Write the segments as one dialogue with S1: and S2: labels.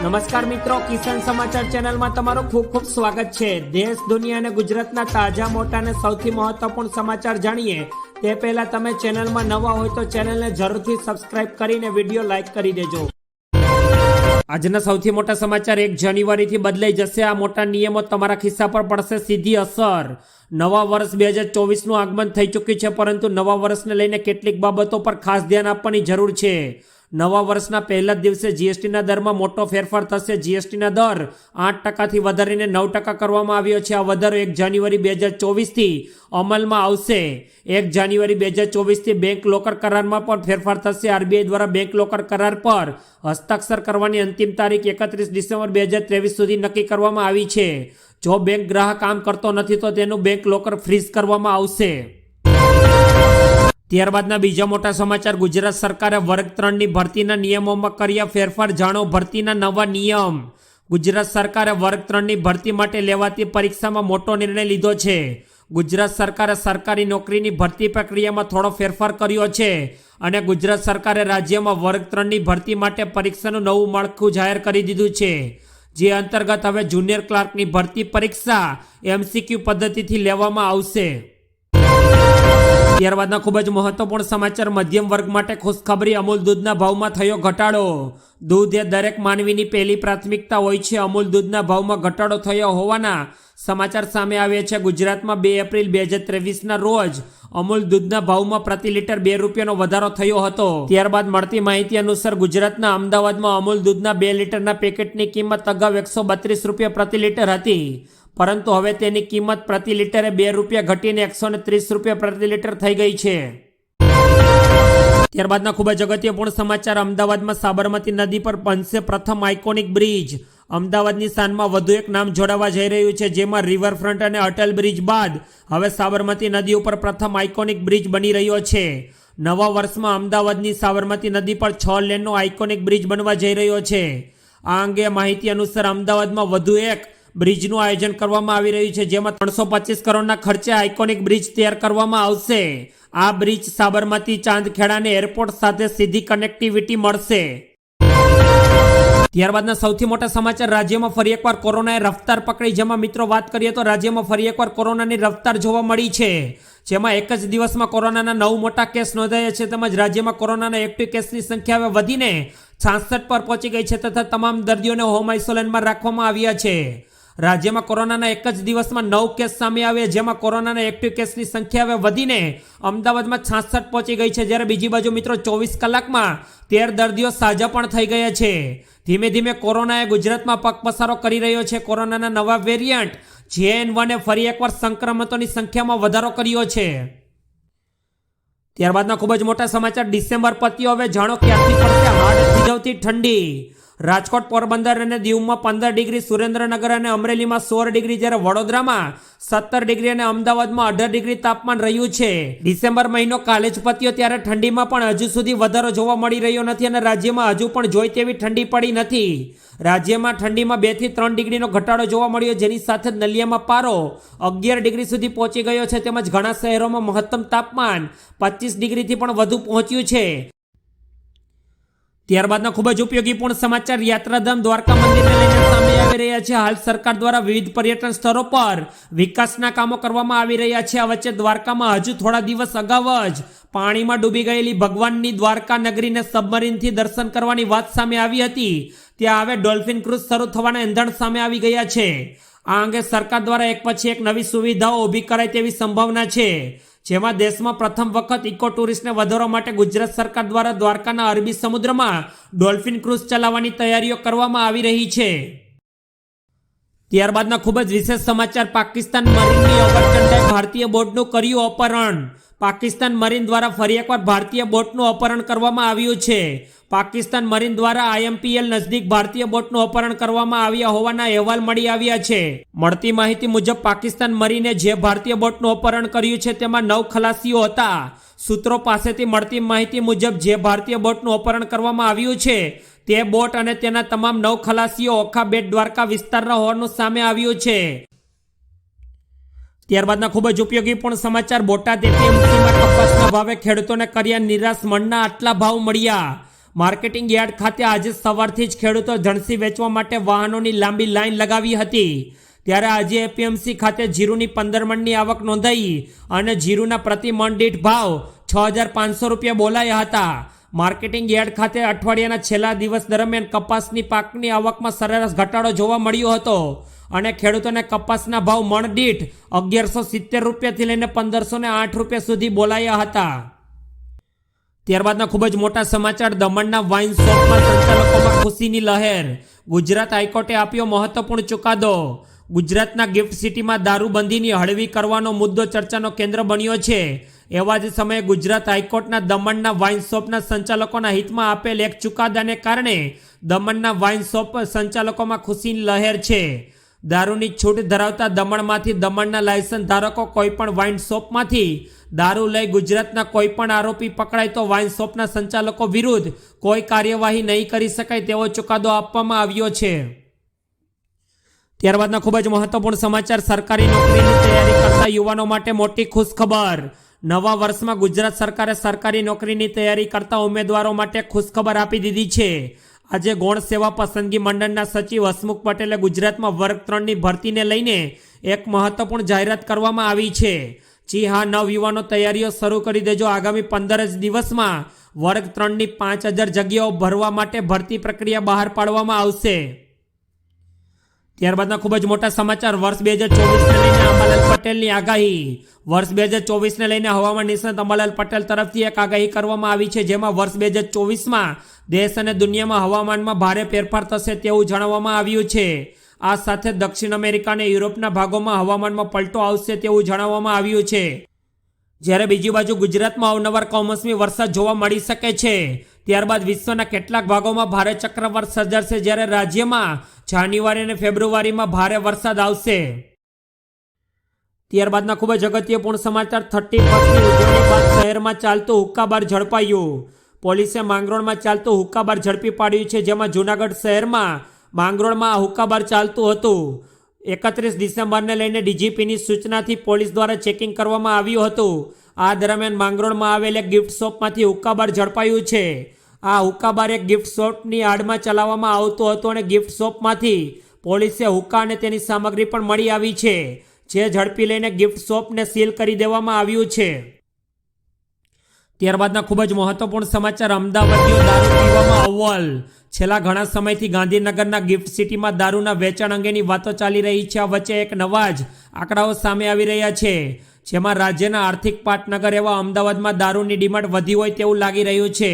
S1: નમસ્કાર મિત્રો, કિસાન સમાચાર ચેનલમાં તમારું ખૂબ ખૂબ સ્વાગત છે. દેશ, દુનિયા અને ગુજરાતના તાજા, મોટા અને સૌથી મહત્વપૂર્ણ સમાચાર જાણીએ. તે પહેલા તમે ચેનલમાં નવા હોય તો ચેનલને જરૂરથી સબસ્ક્રાઇબ કરીને વીડિયો લાઇક કરી દેજો. આજના સૌથી મોટા સમાચાર એક જાન્યુઆરીથી બદલાઈ જશે. આ મોટા નિયમો તમારા ખિસ્સા પર પડશે, સીધી અસર. નવા વર્ષ બે હજાર ચોવીસનું આગમન થઈ ચૂક્યું છે, પરંતુ નવા વર્ષને લઈને કેટલીક બાબતો પર ખાસ ધ્યાન આપવાની જરૂર છે. નવા વર્ષના પહેલા જ દિવસે જીએસટીના દરમાં મોટો ફેરફાર થશે. જીએસટીના દર આઠ ટકાથી વધારીને નવ ટકા કરવામાં આવ્યો છે. આ વધારો એક જાન્યુઆરી બે હજાર ચોવીસથી અમલમાં આવશે. એક જાન્યુઆરી બે હજાર ચોવીસથી બેંક લોકર કરારમાં પણ ફેરફાર થશે. આરબીઆઈ દ્વારા બેંક લોકર કરાર પર હસ્તાક્ષર કરવાની અંતિમ તારીખ એકત્રીસ ડિસેમ્બર બે હજાર ત્રેવીસ સુધી નક્કી કરવામાં આવી છે. જો બેંક ગ્રાહક કામ કરતો નથી, તો તેનું બેંક લોકર ફ્રીઝ કરવામાં આવશે. ત્યારબાદના બીજા મોટા સમાચાર, ગુજરાત સરકારે વર્ગ ત્રણની ભરતીના નિયમોમાં કર્યા ફેરફાર, જાણો ભરતીના નવા નિયમ. ગુજરાત સરકારે વર્ગ ત્રણની ભરતી માટે લેવાતી પરીક્ષામાં મોટો નિર્ણય લીધો છે. ગુજરાત સરકારે સરકારી નોકરીની ભરતી પ્રક્રિયામાં થોડો ફેરફાર કર્યો છે અને ગુજરાત સરકારે રાજ્યમાં વર્ગ ત્રણની ભરતી માટે પરીક્ષાનું નવું માળખું જાહેર કરી દીધું છે. જે અંતર્ગત હવે જુનિયર ક્લાર્કની ભરતી પરીક્ષા એમસીક્યુ પદ્ધતિથી લેવામાં આવશે. ત્યારબાદના ખૂબ જ મહત્વપૂર્ણ સમાચાર. મધ્યમ વર્ગ માટે ખુશખબરી અમૂલ દૂધના ભાવમાં થયો ઘટાડો. દૂધ એ દરેક માનવીની પહેલી પ્રાથમિકતા હોય છે. અમૂલ દૂધના ભાવમાં ઘટાડો થયો હોવાના સમાચાર સામે આવ્યા છે. ગુજરાતમાં બે એપ્રિલ બે હજાર ત્રેવીસના રોજ અમૂલ દૂધના ભાવમાં પ્રતિ લીટર બે રૂપિયાનો વધારો થયો હતો. ત્યારબાદ મળતી માહિતી અનુસાર ગુજરાતના અમદાવાદમાં અમૂલ દૂધના બે લીટરના પેકેટની કિંમત અગાઉ એકસો બત્રીસ રૂપિયા પ્રતિ લીટર હતી. પરંતુ હવે તેની કિંમત પ્રતિ લિટરે બે રૂપિયા ઘટીને એકસો ત્રીસ રૂપિયા પ્રતિ લિટર થઈ ગઈ છે. ત્યારબાદના ખૂબ જ અગત્યપૂર્ણ સમાચાર અમદાવાદમાં સાબરમતી નદી પર બનશે પ્રથમ આઇકોનિક બ્રિજ. અમદાવાદની શાનમાં વધુ એક નામ જોડાવા જઈ રહ્યું છે, જેમાં રિવરફ્રન્ટ અને અટલ બ્રિજ બાદ હવે સાબરમતી નદી ઉપર પ્રથમ આઇકોનિક બ્રિજ બની રહ્યો છે. નવા વર્ષમાં અમદાવાદની સાબરમતી નદી પર છ લેનનો આઇકોનિક બ્રિજ બનવા જઈ રહ્યો છે. આ અંગે માહિતી અનુસાર અમદાવાદમાં વધુ એક બ્રિજનું આયોજન કરવામાં આવી રહ્યું છે, જેમાં ત્રણસો પચીસ કરોડના ખર્ચે આઇકોનિક બ્રિજ તૈયાર કરવામાં આવશે. આ બ્રિજ સાબરમતી, ચાંદખેડાને એરપોર્ટ સાથે સીધી કનેક્ટિવિટી મળશે. ત્યારબાદના સૌથી મોટા સમાચાર, રાજ્યમાં ફરી એકવાર કોરોનાએ રફતાર પકડી. જેમાં મિત્રો વાત કરીએ તો રાજ્યમાં ફરી એકવાર કોરોનાની રફતાર જોવા મળી છે. જેમાં એક જ દિવસમાં કોરોનાના નવ મોટા કેસ નોંધાયા છે, તેમજ રાજ્યમાં કોરોનાના એક્ટિવ કેસની સંખ્યા હવે વધીને છાસઠ પર પહોંચી ગઈ છે, તથા તમામ દર્દીઓને હોમ આઇસોલેશનમાં રાખવામાં આવ્યા છે. રાજ્યમાં કોરોનાના એક જ દિવસમાં નવ કેસ સામે આવ્યા. જેમાં કોરોનાના એક્ટિવ કેસની સંખ્યા હવે વધીને અમદાવાદમાં છાસઠ પહોંચી ગઈ છે. જ્યારે બીજી બાજુ મિત્રો ચોવીસ કલાકમાં તેર દર્દીઓ સાજા પણ થઈ ગયા છે. ધીમે ધીમે કોરોનાએ ગુજરાતમાં પગપસારો કરી રહ્યો છે. કોરોનાના નવા વેરિયન્ટ જેએન વને ફરી એકવાર સંક્રમિતોની સંખ્યામાં વધારો કર્યો છે. ત્યારબાદના ખૂબ જ મોટા સમાચાર. ડિસેમ્બર પત્યો હવે જાણો ક્યાંથી પડશે? હાડ થીજવતી ઠંડી. રાજકોટ પોરબંદર અને દીવમાં પંદર ડિગ્રી સુરેન્દ્રનગર અને અમરેલીમાં સોળ ડિગ્રી જ્યારે વડોદરામાં સત્તર ડિગ્રી અને અમદાવાદમાં અઢાર ડિગ્રી તાપમાન રહ્યું છે. ડિસેમ્બર મહિનો કાલે જ પત્યો ત્યારે ઠંડીમાં પણ હજુ સુધી વધારો જોવા મળી રહ્યો નથી અને રાજ્યમાં હજુ પણ જોઈ તેવી ઠંડી પડી નથી. રાજ્યમાં ઠંડીમાં બેથી ત્રણ ડિગ્રીનો ઘટાડો જોવા મળ્યો, જેની સાથે નલિયામાં પારો અગિયાર ડિગ્રી સુધી પહોંચી ગયો છે, તેમજ ઘણા શહેરોમાં મહત્તમ તાપમાન પચીસ ડિગ્રીથી પણ વધુ પહોંચ્યું છે. ત્યારબાદના ખૂબ જ ઉપયોગી પૂર્ણ સમાચાર યાત્રાધામ દ્વારકા મંદિરને લઈને સામે આવી રહ્યા છે. હાલ સરકાર દ્વારા વિવિધ પર્યટન સ્થળો પર વિકાસના કામો કરવામાં આવી રહ્યા છે. આ વચ્ચે દ્વારકામાં હજુ થોડા દિવસ અગાઉ જ પાણીમાં ડૂબી ગયેલી ભગવાનની દ્વારકા નગરીને સબમરીનથી દર્શન કરવાની વાત સામે આવી હતી. ત્યાં હવે ડોલ્ફિન ક્રુઝ શરૂ થવાના એંધણ સામે આવી ગયા છે. આ અંગે સરકાર દ્વારા એક પછી એક નવી સુવિધાઓ ઊભી કરાય તેવી સંભાવના છે. જેમાં દેશમાં પ્રથમ વખત ઇકો ટુરિસ્ટને વધારવા માટે ગુજરાત સરકાર દ્વારા દ્વારકાના અરબી સમુદ્રમાં ડોલ્ફિન ક્રુઝ ચલાવવાની તૈયારીઓ કરવામાં આવી રહી છે. ત્યારબાદના ખૂબ જ વિશેષ સમાચાર પાકિસ્તાન મરીનની અવરચંડાએ ભારતીય બોર્ડનું કર્યું અપહરણ. પાકિસ્તાન મરીન દ્વારા ફરી એકવાર ભારતીય બોટનું અપહરણ કરવામાં આવ્યું છે. પાકિસ્તાન મરીન દ્વારા આઈએમપીએલ નજદીક ભારતીય બોટનું અપહરણ કરવામાં આવ્યા હોવાના અહેવાલ મળી આવ્યા છે. મળતી માહિતી મુજબ, પાકિસ્તાન મરીને જે ભારતીય બોટનું અપહરણ કર્યું છે તેમાં નવ ખલાસીઓ હતા. સૂત્રો પાસેથી મળતી માહિતી મુજબ, જે ભારતીય બોટનું અપહરણ કરવામાં આવ્યું છે તે બોટ અને તેના તમામ નવ ખલાસીઓ ઓખા બેટ દ્વારકા વિસ્તારના હોવાનું સામે આવ્યું છે. ત્યારબાદના ખૂબ જ ઉપયોગી પણ સમાચાર. બોટાદ એપીએમસીમાં કપાસના ભાવે ખેડૂતોને કર્યા નિરાશ મણના આટલા ભાવ મળ્યા. માર્કેટિંગ યાર્ડ ખાતે આજે સવારથી જ ખેડૂતો જણસી વેચવા માટે વાહનોની લાંબી લાઈન લગાવી હતી. ત્યારે આજે એપીએમસી ખાતે જીરુની પંદર મણની આવક નોંધાઈ અને જીરુના પ્રતિ મણ દીઠ ભાવ છ હજાર પાંચસો રૂપિયા બોલાયા હતા. માર્કેટિંગ યાર્ડ ખાતે અઠવાડિયાના છેલ્લા દિવસ દરમિયાન કપાસની પાકની આવકમાં સરેરાશ ઘટાડો જોવા મળ્યો હતો. અને ખેડૂતોને કપાસના ભાવ મણ દીઠ અગિયારસો સિત્તેર રૂપિયાથી લઈને પંદરસો ને આઠ રૂપિયા સુધી બોલાયા હતા. ત્યારબાદના ખૂબ જ મોટા સમાચાર, દમણના વાઇન શોપમાં સંચાલકોમાં ખુશીની લહેર. ગુજરાત હાઈકોર્ટે આપ્યો મહત્વપૂર્ણ ચુકાદો. ગુજરાતના ગિફ્ટ સિટીમાં દારૂબંધીની હળવી કરવાનો મુદ્દો ચર્ચાનો કેન્દ્ર બન્યો છે. એવા જ સમયે ગુજરાત હાઈકોર્ટના દમણના વાઇન શોપના સંચાલકોના હિતમાં આપેલ એક ચુકાદાને કારણે દમણના વાઇન શોપ સંચાલકોમાં ખુશીની લહેર છે. દારૂની છૂટ ધરાવતા દમણમાંથી દમણના લાયસન્સ ધારકો કોઈપણ વાઇન શોપમાંથી દારૂ લઈ ગુજરાતના કોઈપણ આરોપી પકડાય તો વાઇન શોપના સંચાલકો વિરુદ્ધ કોઈ કાર્યવાહી નહીં કરી શકાય તેવો ચુકાદો આપવામાં આવ્યો છે. ત્યારબાદના ખૂબ જ મહત્વપૂર્ણ સમાચાર, સરકારી નોકરીની તૈયારી કરતા યુવાનો માટે મોટી ખુશખબર. નવા વર્ષમાં ગુજરાત સરકારે સરકારી નોકરીની તૈયારી કરતા ઉમેદવારો માટે ખુશખબર આપી દીધી છે. આજે ગૌણ સેવા પસંદગી મંડળના સચિવ હસમુખ પટેલે ગુજરાતમાં વર્ગ ત્રણની ભરતીને લઈને એક મહત્વપૂર્ણ જાહેરાત કરવામાં આવી છે. જી હા નવયુવાનો તૈયારીઓ શરૂ કરી દેજો. આગામી પંદર જ દિવસમાં વર્ગ ત્રણની પાંચ હજાર જગ્યાઓ ભરવા માટે ભરતી પ્રક્રિયા બહાર પાડવામાં આવશે. ત્યારબાદના ખૂબ જ મોટા સમાચાર. વર્ષ બે હજાર ચોવીસને લઈને અંબાલાલ પટેલની આગાહી. વર્ષ બે હજાર ચોવીસને લઈને હવામાન નિષ્ણાત અંબાલાલ પટેલ તરફથી એક આગાહી કરવામાં આવી છે, જેમાં વર્ષ બે હજાર ચોવીસમાં દેશ અને દુનિયામાં હવામાનમાં ભારે ફેરફાર થશે તેવું જણાવવામાં આવ્યું છે. આ સાથે દક્ષિણ અમેરિકા અને યુરોપના ભાગોમાં હવામાનમાં પલટો આવશે તેવું જણાવવામાં આવ્યું છે. જ્યારે બીજી બાજુ ગુજરાતમાં અવનવાર કમોસમી વરસાદ જોવા મળી શકે છે ત્યારબાદ વિશ્વના કેટલાક ભાગોમાં ભારે ચક્રવાત સર્જાશે જ્યારે રાજ્યમાં જાન્યુઆરી અને ફેબ્રુઆરીમાં ભારે વરસાદ આવશે. ત્યારબાદના ખૂબ જ અગત્યપૂર્ણ સમાચાર, થર્ટી ફર્સ્ટની ઉજવણી બાદ શહેરમાં ચાલતું હુક્કાબાર ઝડપાયું. પોલીસે માંગરોળમાં ચાલતું હુક્કાબાર ઝડપી પાડ્યું છે, જેમાં જૂનાગઢ શહેરમાં માંગરોળમાં હુક્કાબાર ચાલતું હતું. એકત્રીસ ડિસેમ્બરને લઈને ડીજીપીની સૂચનાથી પોલીસ દ્વારા ચેકિંગ કરવામાં આવ્યું હતું. આ દરમિયાન માંગરોળમાં આવેલ એક ગિફ્ટ શોપમાંથી હુક્કાબાર ઝડપાયું છે. આ હુક્કાબાર એક ગિફ્ટ શોપની આડમાં ચલાવવામાં આવતો હતો અને ગિફ્ટ શોપમાંથી પોલીસે હુક્કા અને તેની સામગ્રી પણ મળી આવી છે, જે ઝડપી લઈને ગિફ્ટ શોપને સીલ કરી દેવામાં આવ્યું છે. ત્યારબાદના ખૂબ જ મહત્વપૂર્ણ સમાચાર, અમદાવાદીઓ દારૂ પીવામાં અવ્વલ. છેલ્લા ઘણા સમયથી ગાંધીનગરના ગિફ્ટ સિટીમાં દારૂના વેચાણ અંગેની વાતો ચાલી રહી છે. આ વચ્ચે એક નવા જ આંકડાઓ સામે આવી રહ્યા છે. જેમાં રાજ્યના આર્થિક પાટનગર એવા અમદાવાદમાં દારૂની ડિમાન્ડ વધી હોય તેવું લાગી રહ્યું છે.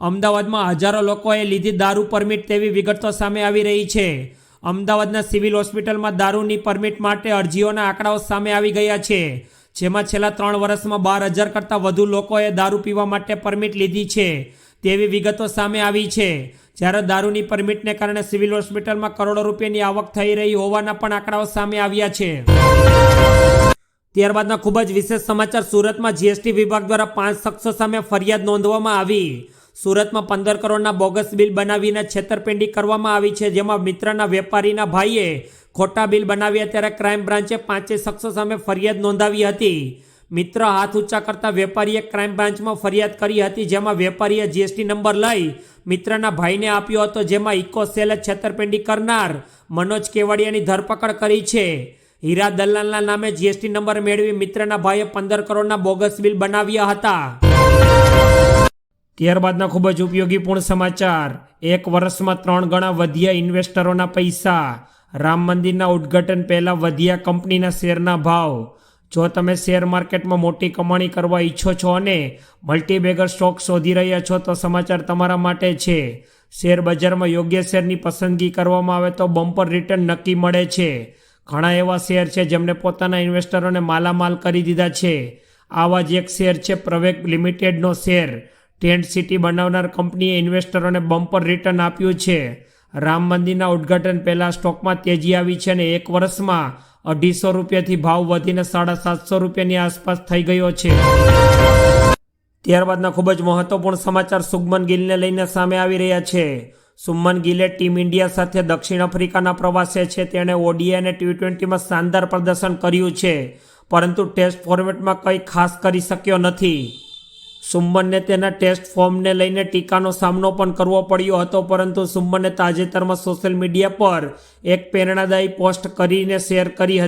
S1: અમદાવાદમાં હજારો લોકોએ લીધી દારૂ પરમિટ તેવી વિગતો સામે આવી રહી છે. અમદાવાદના સિવિલ હોસ્પિટલમાં દારૂની પરમિટ માટે અરજીઓના આંકડાઓ સામે આવી ગયા છે. જેમાં છેલ્લા ત્રણ વર્ષમાં બાર હજાર કરતાં વધુ લોકોએ દારૂ પીવા માટે પરમિટ લીધી છે તેવી વિગતો સામે આવી છે. જ્યારે દારૂની પરમિટને કારણે સિવિલ હોસ્પિટલમાં કરોડો રૂપિયાની આવક થઈ રહી હોવાના પણ આંકડાઓ સામે આવ્યા છે. ત્યારબાદના ખૂબ જ વિશેષ સમાચાર સુરતમાં જીએસટી વિભાગ દ્વારા પાંચ શખ્સો સામે ફરિયાદ નોંધવામાં આવી. સુરતમાં પંદર કરોડના બોગસ બિલ બનાવીને છેતરપિંડી કરવામાં આવી છે, જેમાં મિત્રના વેપારીના ભાઈએ ખોટા બિલ બનાવ્યા ત્યારે ક્રાઇમ બ્રાન્ચે પાંચે શખ્સો સામે ફરિયાદ નોંધાવી હતી. મિત્ર હાથ ઊંચા કરતા વેપારીએ ક્રાઇમ બ્રાન્ચમાં ફરિયાદ કરી હતી, જેમાં વેપારીએ જીએસટી નંબર લઈ મિત્રના ભાઈને આપ્યો હતો, જેમાં ઇકો સેલે છેતરપિંડી કરનાર મનોજ કેવડિયાની ધરપકડ કરી છે. હીરા દલાલના નામે જીએસટી નંબર મેળવી મિત્રના ભાઈએ પંદર કરોડના બોગસ બિલ બનાવ્યા હતા. ત્યારબાદના ખૂબ જ ઉપયોગીપૂર્ણ સમાચાર. એક વર્ષમાં ત્રણ ગણા વધ્યા ઇન્વેસ્ટરોના પૈસા. રામ મંદિરના ઉદ્ઘાટન પહેલાં વધ્યા કંપનીના શેરના ભાવ. જો તમે શેર માર્કેટમાં મોટી કમાણી કરવા ઈચ્છો છો અને મલ્ટીબેગર સ્ટોક શોધી રહ્યા છો, તો સમાચાર તમારા માટે છે. શેર બજારમાં યોગ્ય શેરની પસંદગી કરવામાં આવે તો બમ્પર રિટર્ન નક્કી મળે છે. ઘણા એવા શેર છે જેમણે પોતાના ઇન્વેસ્ટરોને માલામાલ કરી દીધા છે. આવા જ એક શેર છે પ્રવેક લિમિટેડનો શેર. ટેન્ટ સિટી બનાવનાર કંપનીએ ઇન્વેસ્ટરોને બમ્પર રિટર્ન આપ્યું છે. રામ મંદિરના ઉદ્ઘાટન પહેલાં સ્ટોકમાં તેજી આવી છે અને એક વર્ષમાં અઢીસો રૂપિયાથી ભાવ વધીને સાડા સાતસો રૂપિયાની આસપાસ થઈ ગયો છે. ત્યારબાદના ખૂબ જ મહત્વપૂર્ણ સમાચાર સુગમન ગિલને લઈને સામે આવી રહ્યા છે. સુમન ગિલે ટીમ ઇન્ડિયા સાથે દક્ષિણ આફ્રિકાના પ્રવાસે છે. તેણે ઓડીઆઈ અને ટી ટ્વેન્ટીમાં શાનદાર પ્રદર્શન કર્યું છે, પરંતુ ટેસ્ટ ફોર્મેટમાં કંઈ ખાસ કરી શક્યો નથી. સુમનને તેના ટેસ્ટ ફોર્મને લઈને ટીકાનો સામનો પણ કરવો પડ્યો હતો, પરંતુ સુમનને તાજેતરમાં સોશિયલ મીડિયા પર એક પ્રેરણાદાયી પોસ્ટ કરીને શેર કરી હતી.